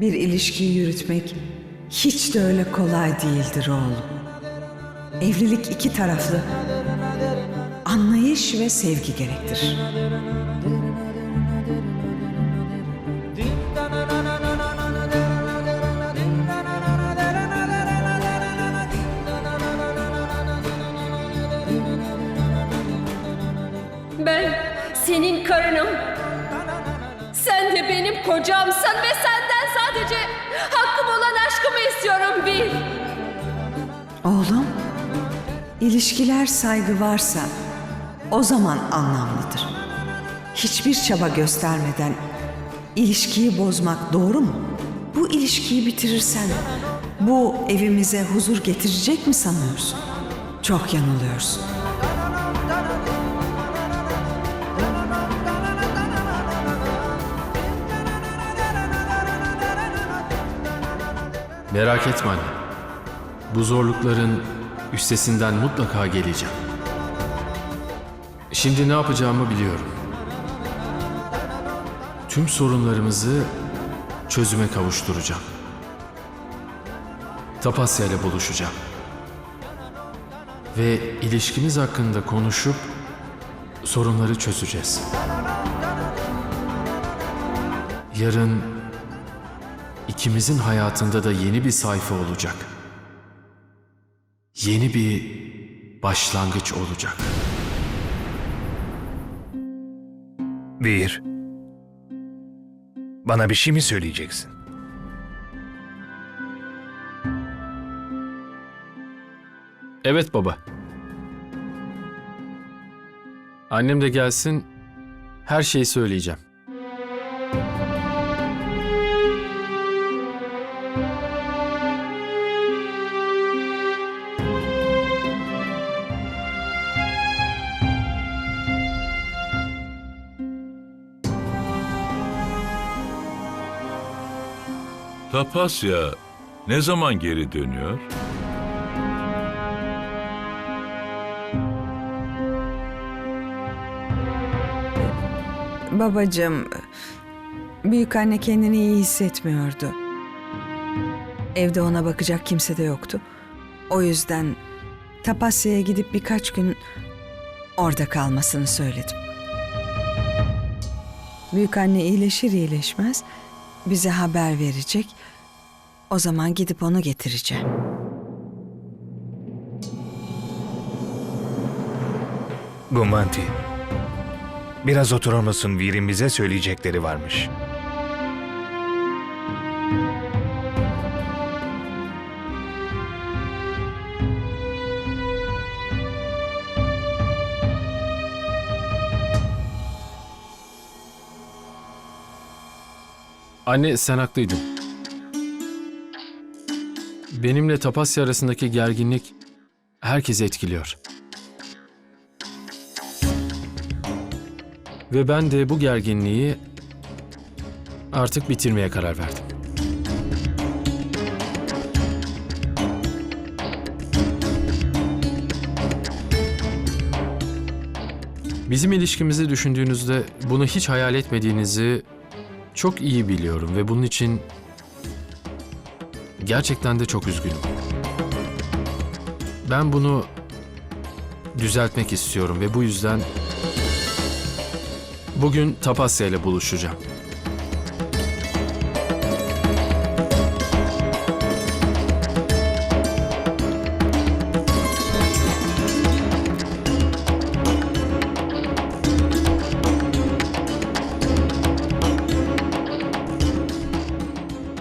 Bir ilişkiyi yürütmek hiç de öyle kolay değildir oğlum. Evlilik iki taraflı. Anlayış ve sevgi gerektirir. Senin karınım. Sen de benim kocamsın ve senden sadece hakkım olan aşkımı istiyorum Bil. Oğlum, ilişkiler saygı varsa o zaman anlamlıdır. Hiçbir çaba göstermeden ilişkiyi bozmak doğru mu? Bu ilişkiyi bitirirsen bu evimize huzur getirecek mi sanıyorsun? Çok yanılıyorsun. Merak etme anne. Bu zorlukların üstesinden mutlaka geleceğim. Şimdi ne yapacağımı biliyorum. Tüm sorunlarımızı çözüme kavuşturacağım. Tapasya ile buluşacağım. Ve ilişkimiz hakkında konuşup sorunları çözeceğiz. Yarın ikimizin hayatında da yeni bir sayfa olacak. Yeni bir başlangıç olacak. Bir. Bana bir şey mi söyleyeceksin? Evet baba. Annem de gelsin, her şeyi söyleyeceğim. Tapasya ne zaman geri dönüyor? Babacığım, büyük anne kendini iyi hissetmiyordu. Evde ona bakacak kimse de yoktu. O yüzden Tapasya'ya gidip birkaç gün orada kalmasını söyledim. Büyük anne iyileşir iyileşmez bize haber verecek. O zaman gidip onu getireceğim. Gumanti. Biraz oturur musun? Vir'in bize söyleyecekleri varmış. Anne sen haklıydın. Benimle Tapasya arasındaki gerginlik herkesi etkiliyor. Ve ben de bu gerginliği artık bitirmeye karar verdim. Bizim ilişkimizi düşündüğünüzde bunu hiç hayal etmediğinizi çok iyi biliyorum ve bunun için gerçekten de çok üzgünüm. Ben bunu düzeltmek istiyorum ve bu yüzden bugün Tapasya ile buluşacağım.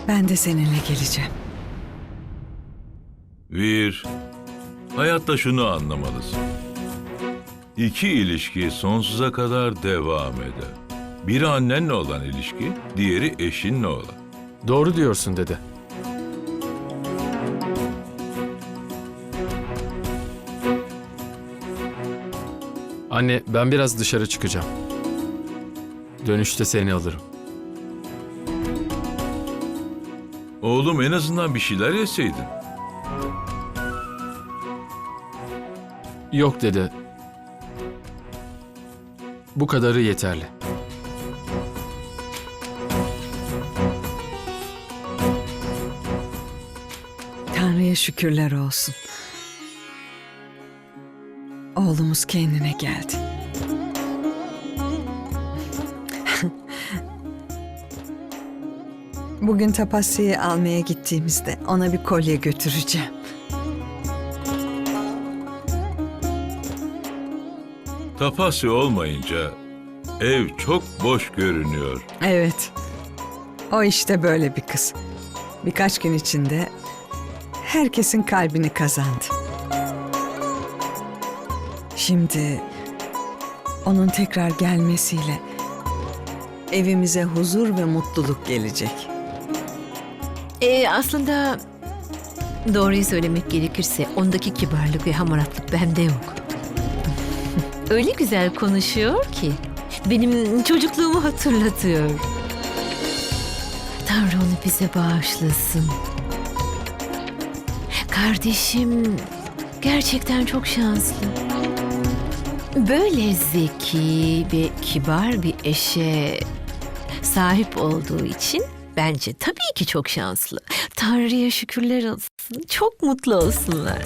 Ben de seninle geleceğim. Vir, hayatta şunu anlamalısın. İki ilişki sonsuza kadar devam eder. Biri annenle olan ilişki, diğeri eşinle olan. Doğru diyorsun dede. Anne ben biraz dışarı çıkacağım. Dönüşte seni alırım. Oğlum en azından bir şeyler yeseydin. Yok dede. Bu kadarı yeterli. Tanrı'ya şükürler olsun. Oğlumuz kendine geldi. Bugün Tapasya'yı almaya gittiğimizde ona bir kolye götüreceğim. Tapasya olmayınca ev çok boş görünüyor. Evet. O işte böyle bir kız. Birkaç gün içinde herkesin kalbini kazandı. Şimdi onun tekrar gelmesiyle evimize huzur ve mutluluk gelecek. Ee, aslında doğruyu söylemek gerekirse ondaki kibarlık ve hamaratlık bende yok. Öyle güzel konuşuyor ki benim çocukluğumu hatırlatıyor. Tanrı onu bize bağışlasın. Kardeşim gerçekten çok şanslı. Böyle zeki ve kibar bir eşe sahip olduğu için bence tabii ki çok şanslı. Tanrı'ya şükürler olsun. Çok mutlu olsunlar.